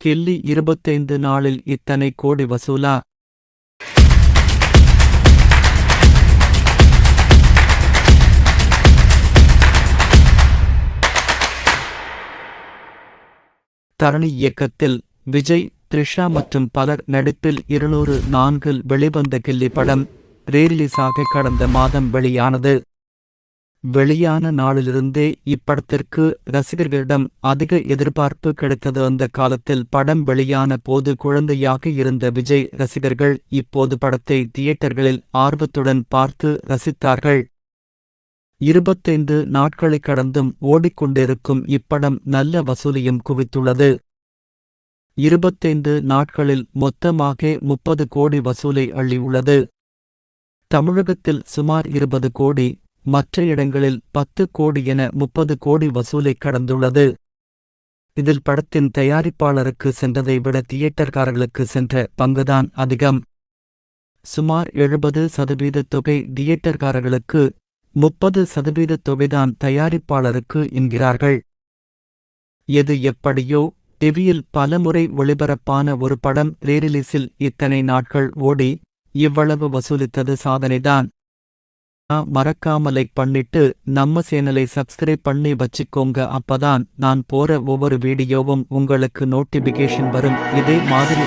கில்லி இருபத்தைந்து நாளில் இத்தனை கோடி வசூலா? தரணி இயக்கத்தில் விஜய் த்ரிஷா மற்றும் பலர் நடிப்பில் இருநூறு நான்கில் வெளிவந்த கில்லி படம் ரீரிலீஸாக கடந்த மாதம் வெளியானது. வெளியான நாளிலிருந்தே இப்படத்திற்கு ரசிகர்களிடம் அதிக எதிர்பார்ப்பு கிடைத்தது. அந்த காலத்தில் படம் வெளியான போது குழந்தையாக இருந்த விஜய் ரசிகர்கள் இப்போது படத்தை தியேட்டர்களில் ஆர்வத்துடன் பார்த்து ரசித்தார்கள். இருபத்தைந்து நாட்களை கடந்தும் ஓடிக்கொண்டிருக்கும் இப்படம் நல்ல வசூலியும் குவித்துள்ளது. இருபத்தைந்து நாட்களில் மொத்தமாக முப்பது கோடி வசூலை அள்ளியுள்ளது. தமிழகத்தில் சுமார் இருபது கோடி மற்ற இடங்களில் பத்து கோடி என முப்பது கோடி வசூலை கடந்துள்ளது. இதில் படத்தின் தயாரிப்பாளருக்கு சென்றதை விட தியேட்டர்காரர்களுக்கு சென்ற பங்குதான் அதிகம். சுமார் எழுபது சதவீத தொகை தியேட்டர்காரர்களுக்கு முப்பது சதவீத தொகைதான் தயாரிப்பாளருக்கு என்கிறார்கள். எது எப்படியோ டிவியில் பலமுறை ஒளிபரப்பான ஒரு படம் ரீரிலீஸில் இத்தனை நாட்கள் ஓடி இவ்வளவு வசூலித்தது சாதனைதான். மறக்காம லைக் பண்ணிட்டு நம்ம சேனலை சப்ஸ்கிரைப் பண்ணி வச்சுக்கோங்க. அப்பதான் நான் போற ஒவ்வொரு வீடியோவும் உங்களுக்கு நோட்டிபிகேஷன் வரும். இதே மாதிரி